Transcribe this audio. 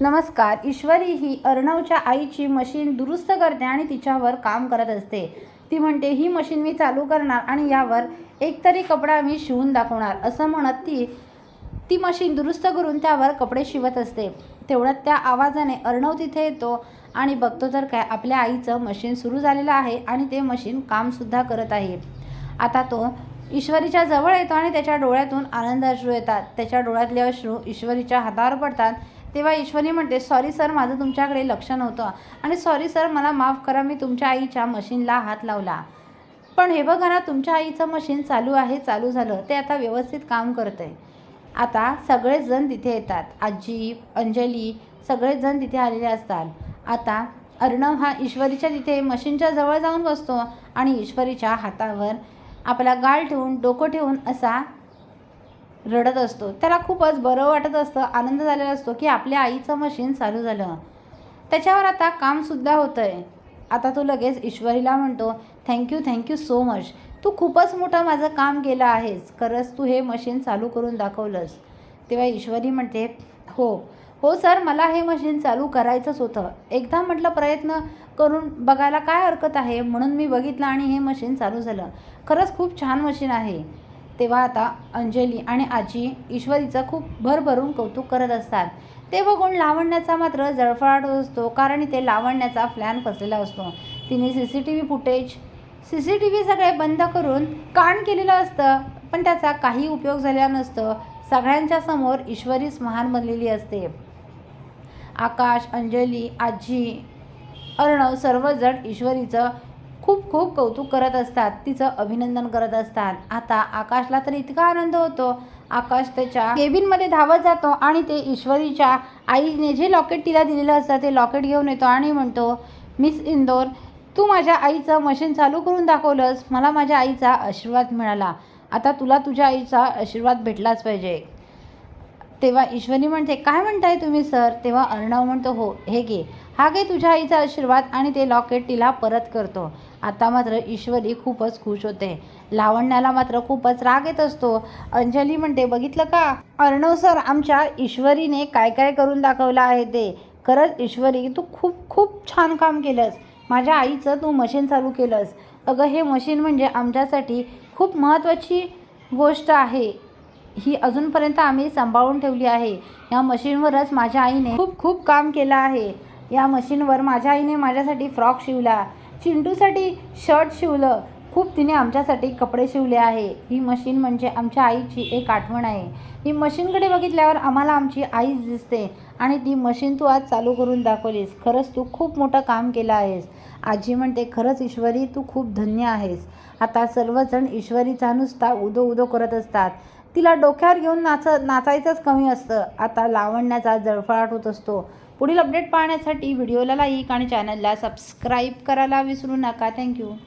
नमस्कार. ईश्वरी ही अर्णवच्या आईची मशीन दुरुस्त करते आणि तिच्यावर काम करत असते. ती म्हणते ही मशीन मी चालू करणार आणि यावर एकतरी कपडा मी शिवून दाखवणार. असं म्हणत ती ती मशीन दुरुस्त करून त्यावर कपडे शिवत असते. तेवढ्यात त्या आवाजाने अर्णव तिथे येतो आणि बघतो तर काय आपल्या आईचं मशीन सुरू झालेलं आहे आणि ते मशीन कामसुद्धा करत आहे. आता तो ईश्वरीच्या जवळ येतो आणि त्याच्या डोळ्यातून आनंद अश्रू येतात. त्याच्या डोळ्यातले अश्रू ईश्वरीच्या हातावर पडतात. तेव्हा ईश्वरी म्हणते सॉरी सर माझं तुमच्याकडे लक्ष नव्हतं. आणि सॉरी सर मला माफ करा मी तुमच्या आईच्या मशीनला हात लावला. पण हे बघा ना तुमच्या आईचं मशीन चालू आहे चालू झालं. ते आता व्यवस्थित काम करतं आहे आता सगळेच जण तिथे येतात. आजी अंजली सगळेच जण तिथे आलेले असतात. आता अर्णव हा ईश्वरीच्या तिथे मशीनच्या जवळ जाऊन बसतो आणि ईश्वरीच्या हातावर आपला गाल ठेवून डोकं ठेवून असा रडत असतो. त्याला खूपच बरं वाटत असतं आनंद झालेला असतो की आपल्या आईचं मशीन चालू झालं. त्याच्यावर आता कामसुद्धा होतं आहे आता तो लगेच ईश्वरीला म्हणतो thank you thank you so much तू खूपच मोठं माझं काम केलं आहेस. खरंच तू हे मशीन चालू करून दाखवलंस. तेव्हा ईश्वरी म्हणते हो हो सर मला हे मशीन चालू करायचंच होतं. एकदा म्हटलं प्रयत्न करून बघायला काय हरकत आहे म्हणून मी बघितलं आणि हे मशीन चालू झालं. खरंच खूप छान मशीन आहे. तेव्हा आता अंजली आणि आजी ईश्वरीचं खूप भरभरून कौतुक करत असतात. ते बघून लावण्याचा मात्र जळफळाट असतो कारण इथे लावण्याचा प्लॅन फसलेला असतो. तिने C C T V footage C C T V सगळे बंद करून कान केलेलं असतं पण त्याचा काही उपयोग झालेला नसतं. सगळ्यांच्या समोर ईश्वरीच महान बनलेली असते. आकाश अंजली आजी अर्णव सर्वजण ईश्वरीचं खूप खूप कौतुक करत असतात तिचं अभिनंदन करत असतात. आता आकाशला तर इतका आनंद होतो. आकाश त्याच्या केबिनमध्ये धावत जातो आणि ते ईश्वरीच्या आईने जे लॉकेट तिला दिलेलं असतं ते लॉकेट घेऊन येतो आणि म्हणतो मिस इंदोर तू माझ्या आईचं मशीन चालू करून दाखवलंस. मला माझ्या आईचा आशीर्वाद मिळाला. आता तुला तुझ्या आईचा आशीर्वाद भेटलाच पाहिजे. तेव्हा ईश्वरी म्हणते काय म्हणताय तुम्ही सर? तेव्हा अर्णव म्हणतो हो हे घे. हा घे तुझ्या आईचा आशीर्वाद आणि ते लॉकेट तिला परत करतो. आता मात्र ईश्वरी खूपच खुश होते. लावण्याला मात्र खूपच राग येत असतो. अंजली म्हणते बघितलं का? अर्णव सर आमच्या ईश्वरीने काय काय करून दाखवलं आहे ते. खरंच ईश्वरी तू खूप खूप छान काम केलंस. माझ्या आईचं तू मशीन चालू केलंस. अगं हे मशीन म्हणजे आमच्यासाठी खूप महत्त्वाची गोष्ट आहे. ही अजूनपर्यंत आम्ही सांभाळून ठेवली आहे. या मशीनवरच माझ्या आईने खूप खूप काम केलं आहे. या मशीनवर माझ्या आईने माझ्यासाठी फ्रॉक शिवला. चिंटूसाठी शर्ट शिवलं. खूप तिने आमच्यासाठी कपडे शिवले आहे. ही मशीन म्हणजे आमच्या आईची एक आठवण आहे. ही मशीनकडे बघितल्यावर आम्हाला आमची आईच दिसते आणि ती मशीन तू आज चालू करून दाखवलीस. खरंच तू खूप मोठं काम केलं आहेस. आजी म्हणते खरंच ईश्वरी तू खूप धन्य आहेस. आता सर्वजण ईश्वरीचा नुसता उदो उदो करत असतात. तिला डोक्यावर घेऊन नाच नाचायचंच कमी असतं. आता लावण्याचा जळफळाट होत असतो. पुढील अपडेट पाहण्यासाठी व्हिडिओला लाईक आणि चॅनलला सबस्क्राईब करायला विसरू नका. थँक्यू